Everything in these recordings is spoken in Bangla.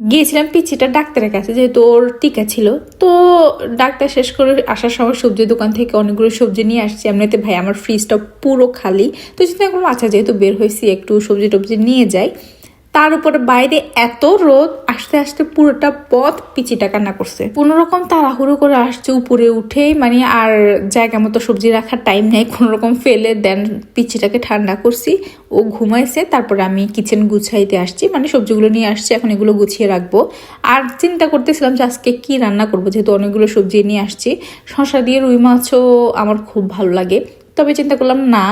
গিয়েছিলাম পিচিটা ডাক্তারের কাছে, যেহেতু ওর টিকা ছিল। তো ডাক্তার শেষ করে আসার সময় সবজি দোকান থেকে অনেকগুলো সবজি নিয়ে আসছি। এমনিতে ভাই, আমার ফ্রিজটা পুরো খালি। তো চিন্তা করলাম আচ্ছা যেহেতু বের হয়েছি, একটু সবজি টবজি নিয়ে যাই তার উপরে বাইরে এত রোদ, আসতে আসতে পুরোটা পথ পিচিটা কান্না করছে। কোনো রকম তাড়াহুড়ো করে আসছে উপরে উঠেই মানে আর জায়গা মতো সবজি রাখার টাইম নেই, কোনো রকম ফেলে দেন পিচিটাকে ঠান্ডা করছি। ও ঘুমাইছে, তারপরে আমি কিচেন গুছাইতে আসছি মানে সবজিগুলো নিয়ে আসছি, এখন এগুলো গুছিয়ে রাখব। আর চিন্তা করতেছিলাম যে আজকে কি রান্না করব, যেহেতু অনেকগুলো সবজি নিয়ে আসছি। শশা দিয়ে রুই মাছও আমার খুব ভালো লাগে। তবে চিন্তা করলাম না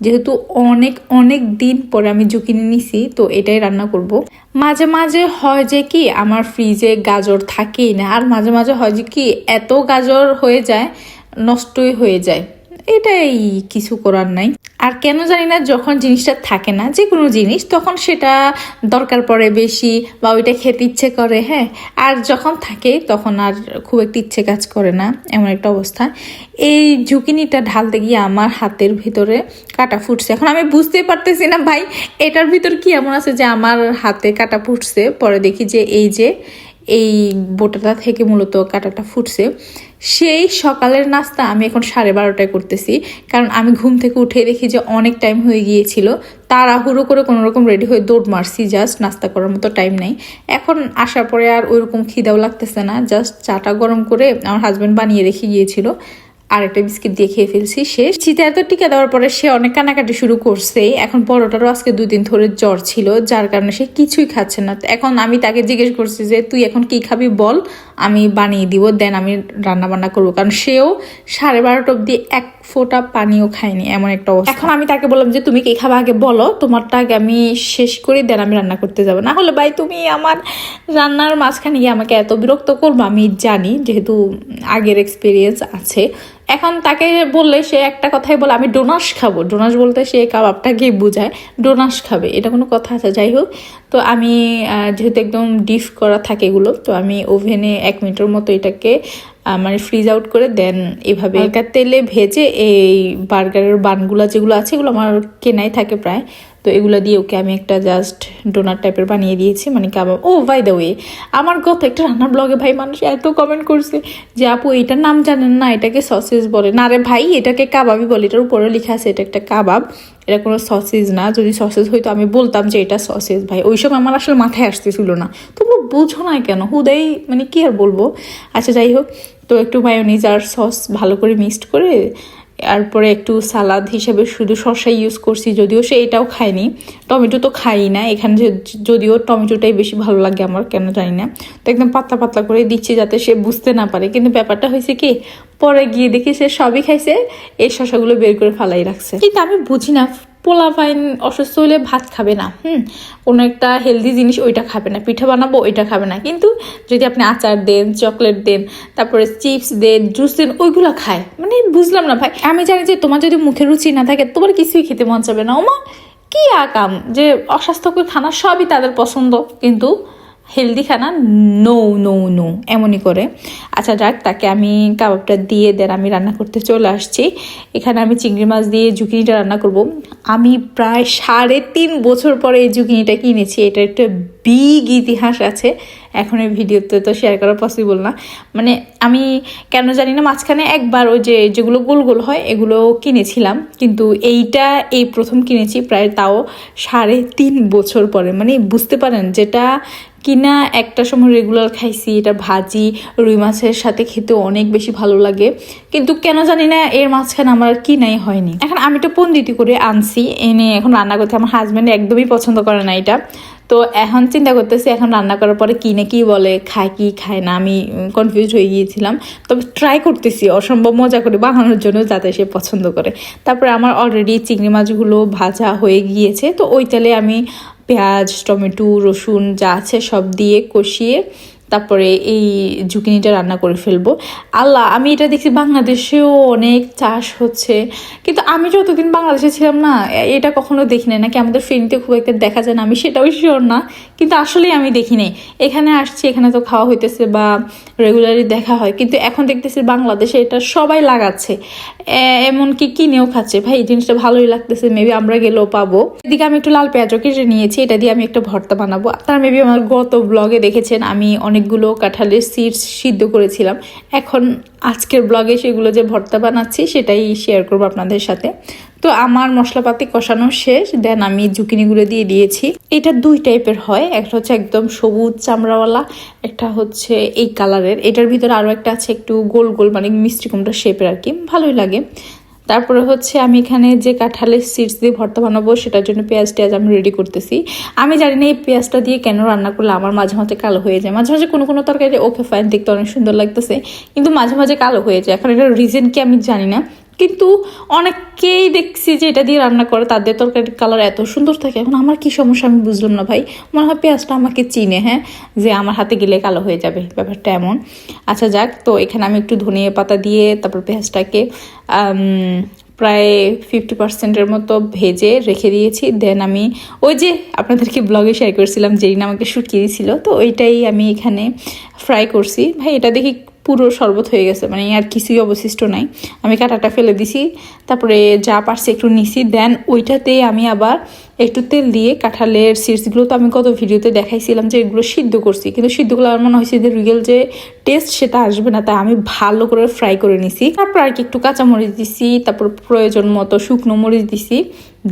যেহেতু অনেক অনেক দিন পরে আমি জুকিনি নিছি, তো এটাই রান্না করব। মাঝে মাঝে হয় যে কি, আমার ফ্রিজে গাজর থাকেই না, আর মাঝে মাঝে হয় যে কি, এত গাজর হয়ে যায়, নষ্টই হয়ে যায়। এটাই কিছু করার নাই। আর কেন জানি না যখন জিনিসটা থাকে না যে কোনো জিনিস, তখন সেটা দরকার পড়ে বেশি বা ওইটা খেতে ইচ্ছে করে হ্যাঁ? আর যখন থাকে, তখন আর খুব একটা ইচ্ছে কাজ করে না, এমন একটা অবস্থা। এই ঝুঁকিনিটা ঢালতে গিয়ে আমার হাতের ভিতরে কাটা ফুটছে। এখন আমি বুঝতেই পারতেছি না ভাই, এটার ভিতর কি এমন আছে যে আমার হাতে কাটা ফুটছে? পরে দেখি যে এই যে, এই বোটাটা থেকে মূলত কাটাটা ফুটছে। সেই সকালের নাস্তা আমি এখন সাড়ে বারোটায় করতেছি। কারণ আমি ঘুম থেকে উঠে দেখি যে অনেক টাইম হয়ে গিয়েছিল। তাড়াহুড়ো করে কোনো রকম রেডি হয়ে দৌড় মারছি জাস্ট নাস্তা করার মতো টাইম নেই। এখন আসার পরে আর ওইরকম খিদাও লাগতেছে না জাস্ট চাটা গরম করে আমার হাজব্যান্ড বানিয়ে রেখে গিয়েছিল। আর একটা বিস্কিট দিয়ে খেয়ে ফেলছি, শেষ। চিতায় তো টিকা দেওয়ার পরে সে অনেক কানাকাটি শুরু করছে এখন বড়টারও আজকে দুই দিন ধরে জ্বর ছিল, যার কারণে সে কিছুই খাচ্ছে না। এখন আমি তাকে জিজ্ঞেস করছি যে, তুই এখন কি খাবি বল, আমি বানিয়ে দিব, দেন আমি রান্না বান্না করব। কারণ সেও সাড়ে বারোটা অব্দি এক ফোঁটা পানিও খায়নি, এমন একটা অবস্থা। এখন আমি তাকে বললাম যে, তুমি কি খাবা আগে বলো, তোমারটা আগে আমি শেষ করে দেন আমি রান্না করতে যাব। না হলে ভাই তুমি আমার রান্নার মাঝখানে গিয়ে আমাকে এত বিরক্ত করব, আমি জানি যেহেতু আগের এক্সপিরিয়েন্স আছে। এখন তাকে বললে সে একটা কথাই বলে, আমি ডোনাস খাব। ডোনাস বলতে সে কাবাবটাকে বোঝায় ডোনাস খাবে। এটা কোনো কথা আছে, যাই হোক। তো আমি যেহেতু একদম ডিপ করা থাকে এগুলো, তো আমি ওভেনে এক মিনিটের মতো এটাকে মানে ফ্রিজ আউট করে দেন এভাবে। হালকা তেলে ভেজে এই বার্গারের বানগুলা যেগুলো আছে, এগুলো আমার কেনাই থাকে প্রায়। তো এগুলো দিয়ে ওকে আমি একটা জাস্ট ডোনার টাইপের বানিয়ে দিয়েছি মানে কাবাব। ও বাই দ্য ওয়ে আমার গত একটা রান্নার ব্লগে ভাই মানুষ এত কমেন্ট করছে যে, আপু, এটার নাম জানেন না? এটাকে সসেজ বলে। না রে ভাই, এটাকে কাবাবই বলে। এটার উপরে লেখা আছে, এটা একটা কাবাব। এটা কোনো সসেজ না। যদি সসেজ হইতো, আমি বলতাম যে, এটা সসেজ ভাই। ওই সময় আমার আসলে মাথায় আসতেছিল না। তোমরা বুঝো না কেন? হুদাই মানে কি আর বলব? আচ্ছা যাই হোক, তো একটু মায়োনিজ আর সস ভালো করে মিক্সড করে তারপরে একটু সালাদ হিসেবে শুধু শসা ইউজ করছি, যদিও সে এটাও খায়নি। টমেটো তো খাই না। এখানে যদিও টমেটোটাই বেশি ভালো লাগে আমার, কেন জানি না। তো একদম পাতলা পাতলা করে দিচ্ছি যাতে সে বুঝতে না পারে। কিন্তু ব্যাপারটা হয়েছে কি, পরে গিয়ে দেখি সে সবই খাইছে, এই শসাগুলো বের করে ফালাই রাখছে। কিন্তু আমি বুঝি না পোলা ফাইন অসুস্থ হলে ভাত খাবে না, হুম? কোনো একটা হেলদি জিনিস ওইটা খাবে না। পিঠা বানাবো, ওইটা খাবে না। কিন্তু যদি আপনি আচার দেন চকলেট দেন, তারপরে চিপস দেন জুস দেন, ওইগুলো খায়। মানে বুঝলাম না ভাই। আমি জানি যে তোমার যদি মুখে রুচি না থাকে, তোমার কিছুই খেতে মন চাবে না। ওমা, কী আকাম যে অস্বাস্থ্যকর খানা সবই তাদের পছন্দ। কিন্তু হেলদি খানা নো নো নো এমনই করে। আচ্ছা যাক, তাকে আমি কাবাবটা দিয়ে দেন, আমি রান্না করতে চলে আসছি। এখানে আমি চিংড়ি মাছ দিয়ে জুকিনিটা রান্না করব। আমি প্রায় সাড়ে তিন বছর পরে এই জুকিনিটা কিনেছি, এটা একটা বিগ ইতিহাস আছে। এখন এই ভিডিওতে তো শেয়ার করা পসিবল না। মানে আমি কেন জানি না, মাঝখানে একবার ওই যে, যেগুলো গোল গোল হয়, এগুলো কিনেছিলাম। কিন্তু এইটা, এই প্রথম কিনেছি প্রায় তাও সাড়ে তিন বছর পরে। মানে বুঝতে পারেন, যেটা কিনা একটা সময় রেগুলার খাইছি, এটা ভাজি, রুই মাছের সাথে খেতে অনেক বেশি ভালো লাগে। কিন্তু কেন জানি না এর মাঝখানে আমার আর কিনাই হয়নি। এখন আমি তো পন্দিতি করে আনছি, এনে এখন রান্না করতে আমার হাজব্যান্ড একদমই পছন্দ করে না এটা। তো এখন চিন্তা করতেছি, এখন রান্না করার পরে কিনে কি বলে, খায় কি খায় না, আমি কনফিউজ হয়ে গিয়েছিলাম। তবে ট্রাই করতেছি, অসম্ভব মজা করে বানানোর জন্য যাতে সে পছন্দ করে। তারপরে আমার অলরেডি চিংড়ি মাছগুলো ভাজা হয়ে গিয়েছে, তো ওই তেলে আমি পেঁয়াজ টমেটো রসুন যা আছে সব দিয়ে কষিয়ে তারপরে এই জুকিনিটা রান্না করে ফেলব। আল্লাহ, আমি এটা দেখছি বাংলাদেশেও অনেক চাষ হচ্ছে। কিন্তু আমি যতদিন বাংলাদেশে ছিলাম না এটা কখনো দেখি নাই। নাকি আমাদের ফেনীতে খুব একটা দেখা যায় না, আমি সেটাও শিওর না। কিন্তু আসলেই আমি দেখি নাই। এখানে আসছি, এখানে তো খাওয়া হইতেছে বা রেগুলারই দেখা হয়। কিন্তু এখন দেখতেছি বাংলাদেশে এটা সবাই লাগাচ্ছে। এমনকি কিনেও খাচ্ছে। ভাই, এই জিনিসটা ভালোই লাগতেছে মেবি আমরা গেলেও পাবো। এদিকে আমি একটু লাল পেঁয়াজও কেটে নিয়েছি, এটা দিয়ে আমি একটা ভর্তা বানাবো। আপনারা মেবি আমার গত ব্লগে দেখেছেন, আমি অনেকগুলো কাঁঠালের সিডস সিদ্ধ করেছিলাম। এখন আজকের ব্লগে সেগুলো যে ভর্তা বানাচ্ছি সেটাই শেয়ার করব আপনাদের সাথে। তো আমার মশলাপাতি কষানো শেষ দেন আমি জুকিনিগুলো দিয়ে দিয়েছি। এটা দুই টাইপের হয়, একটা হচ্ছে একদম সবুজ চামড়াওয়ালা, একটা হচ্ছে এই কালারের এটার ভিতরে আরও একটা আছে একটু গোল গোল মানে মিষ্টি কুমড়া শেপের আর কি। ভালোই লাগে। তারপরে হচ্ছে আমি এখানে যে কাঁঠালের সিডস দিয়ে ভর্তা বানাবো, সেটার জন্য পেঁয়াজ টেয়াজ আমি রেডি করতেছি। আমি জানি না এই পেঁয়াজটা দিয়ে কেন রান্না করলে আমার মাঝে মাঝে কালো হয়ে যায়। মাঝে মাঝে কোনো কোনো তরকারি ওকে ফাইন দেখতে অনেক সুন্দর লাগতেছে, কিন্তু মাঝে মাঝে কালো হয়ে যায়। এখন এটার রিজন কি আমি জানি না। কিন্তু অনেককেই দেখছি যে এটা দিয়ে রান্না করে, তাদের তরকারির কালার এত সুন্দর থাকে। এখন আমার কি সমস্যা আমি বুঝলাম না ভাই। মনে হয় পেঁয়াজটা আমাকে চিনে হ্যাঁ? যে আমার হাতে গেলে কালো হয়ে যাবে, ব্যাপারটা এমন। আচ্ছা যাক, তো এখানে আমি একটু ধনিয়া পাতা দিয়ে তারপর পেঁয়াজটাকে প্রায় ফিফটি পার্সেন্টের মতো ভেজে রেখে দিয়েছি। দেন আমি ওই যে আপনাদেরকে ব্লগে শেয়ার করেছিলাম যেদিন আমাকে শুটকিয়ে দিয়েছিল, তো ওইটাই আমি এখানে ফ্রাই করছি। ভাই, এটা দেখি পুরো শরবত হয়ে গেছে। মানে আর কিছুই অবশিষ্ট নাই। আমি কাটাটা ফেলে দিছি, তারপরে যা পারছি একটু নিছি। দেন ওইটাতেই আমি আবার একটু তেল দিয়ে কাঁঠালের সিডসগুলো তো আমি কত ভিডিওতে দেখাইছিলাম যে এগুলো সিদ্ধ করছি। কিন্তু সিদ্ধগুলো আমার মনে হয়েছে যে রুগেল যে টেস্ট সেটা আসবে না, তাই আমি ভালো করে ফ্রাই করে নিছি। তারপর আর কি একটু কাঁচামরিচ দিছি, তারপর প্রয়োজন মতো শুকনো মরিচ দিছি।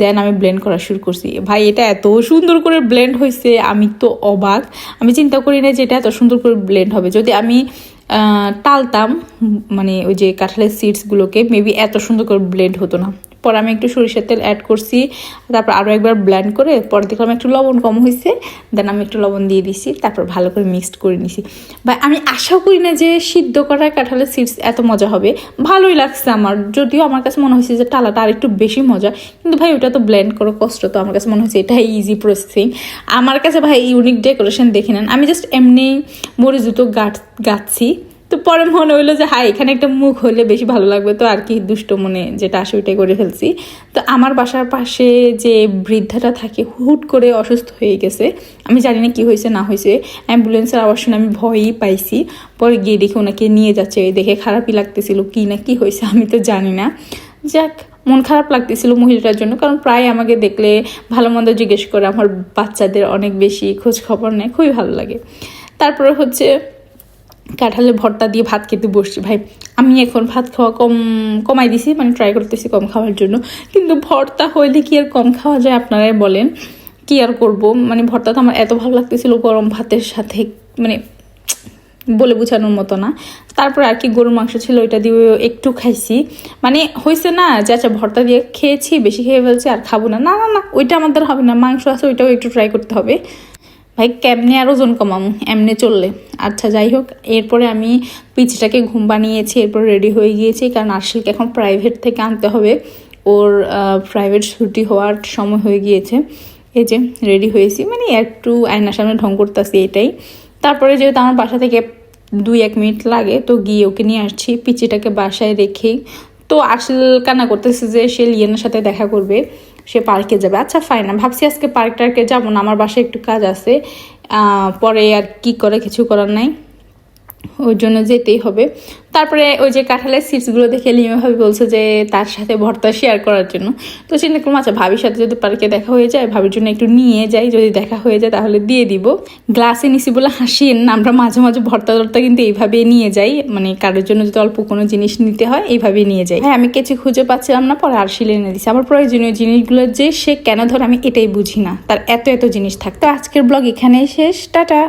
দেন আমি ব্লেন্ড করা শুরু করছি। ভাই, এটা এত সুন্দর করে ব্লেন্ড হয়েছে আমি তো অবাক। আমি চিন্তা করি না যে এটা এত সুন্দর করে ব্লেন্ড হবে। যদি আমি টালতাম মানে ওই যে কাঁঠালের সিডসগুলোকে মেবি এত সুন্দর করে ব্লেন্ড হতো না। পরে আমি একটু সরিষার তেল অ্যাড করছি, তারপর আরও একবার ব্ল্যান্ড করে, পরে দেখলাম একটু লবণ কম হয়েছে দেন আমি একটু লবণ দিয়ে দিছি, তারপর ভালো করে মিক্সড করে নিছি। ভাই, আমি আশাও করি না যে সিদ্ধ করা কাঁঠালের সিডস এত মজা হবে। ভালোই লাগছে আমার, যদিও আমার কাছে মনে হয়েছে যে টালাটা আর একটু বেশি মজা, কিন্তু ভাই, ওটা তো ব্ল্যান্ড করা, কষ্ট তো, আমার কাছে মনে হচ্ছে এটাই ইজি প্রসেসিং আমার কাছে ভাই ইউনিক ডেকোরেশন দেখে নেন। আমি জাস্ট এমনি দুটো গাছ গাচ্ছি তো পরে মনে হইল যে হ্যাঁ এখানে একটা মুখ হলে বেশি ভালো লাগবে তো আর কি দুষ্ট মনে যেটা আসে ওইটাই করে ফেলছি। তো আমার বাসার পাশে যে বৃদ্ধাটা থাকে, হুট করে অসুস্থ হয়ে গেছে। আমি জানি না কী হয়েছে, না হয়েছে। অ্যাম্বুলেন্সের আওয়াজ শুনে আমি ভয়ই পাইছি। পরে গিয়ে দেখে ওনাকে নিয়ে যাচ্ছে। দেখে খারাপই লাগতেছিল, কি না কি হয়েছে আমি তো জানি না। যাক, মন খারাপ লাগতেছিল মহিলাটার জন্য, কারণ প্রায় আমাকে দেখলে ভালো মন্দ জিজ্ঞেস করে আমার বাচ্চাদের অনেক বেশি খোঁজ খবর নেয়, খুবই ভালো লাগে। তারপরে হচ্ছে কাঁঠালের ভর্তা দিয়ে ভাত খেতে বসছি, ভাই। আমি এখন ভাত খাওয়া কম, কমাই দিছি মানে ট্রাই করতেছি কম খাওয়ার জন্য। কিন্তু ভর্তা হইলে কি আর কম খাওয়া যায়, আপনারাই বলেন। কি আর করব? মানে ভর্তা তো আমার এত ভালো লাগতেছিল গরম ভাতের সাথে মানে বলে বোঝানোর মতো না। তারপর আর কি গরুর মাংস ছিল, ওইটা দিয়ে একটু খাইছি। মানে হয়েছে না, যে আচ্ছা ভর্তা দিয়ে খেয়েছি, বেশি খেয়ে ফেলছি, আর খাব না। না না না, ওইটা আমাদের হবে না। মাংস আছে, ওইটাও একটু ট্রাই করতে হবে। ভাই, কেমনে আর ওজন কমাম? এমনি চললে। আচ্ছা যাই হোক, এরপরে আমি পিচিটাকে ঘুম বানিয়েছি, এরপর রেডি হয়ে গিয়েছি, কারণ আর্শিলকে এখন প্রাইভেট থেকে আনতে হবে। ওর প্রাইভেট ছুটি হওয়ার সময় হয়ে গিয়েছে। এই যে রেডি হয়েছি মানে একটু আয়নার সামনে ঢং করতেছি, এটাই। তারপরে যেহেতু আমার বাসা থেকে দুই, এক মিনিট লাগে, তো গিয়ে ওকে নিয়ে আসছি, পিচিটাকে বাসায় রেখেই। তো আসল কান্না করতেছে যে সে লিয়েনের সাথে দেখা করবে। সে পার্কে যাবে। আচ্ছা ফাইন ভাবছি আজকে পার্ক টার্কে যাব না, আমার বাসায় একটু কাজ আছে। পরে আর কি করে, কিছু করার নাই। ওই জন্য যেতেই হবে। তারপরে ওই যে কাঁঠালের সিটসগুলো দেখে লিমা ভাবি বলছে যে তার সাথে ভর্তা শেয়ার করার জন্য। তো চিন্তা করলাম আচ্ছা ভাবির সাথে যদি পার্কে দেখা হয়ে যায়, ভাবির জন্য একটু নিয়ে যাই, যদি দেখা হয়ে যায় তাহলে দিয়ে দিব। গ্লাসে নিছি বলে হাসিয়েন না আমরা মাঝে মাঝে ভর্তা টর্তা কিন্তু এইভাবে নিয়ে যাই। মানে কারোর জন্য যদি অল্প কোনো জিনিস নিতে হয় এইভাবে নিয়ে যাই। হ্যাঁ আমি কিছু খুঁজে পাচ্ছিলাম না, পরে আর শিলে এনে দিচ্ছি আমার প্রয়োজনীয় জিনিসগুলো যে সে কেন ধর আমি এটাই বুঝি না। তার এত এত জিনিস থাকতো। আজকের ব্লগ এখানেই শেষ। টাটা।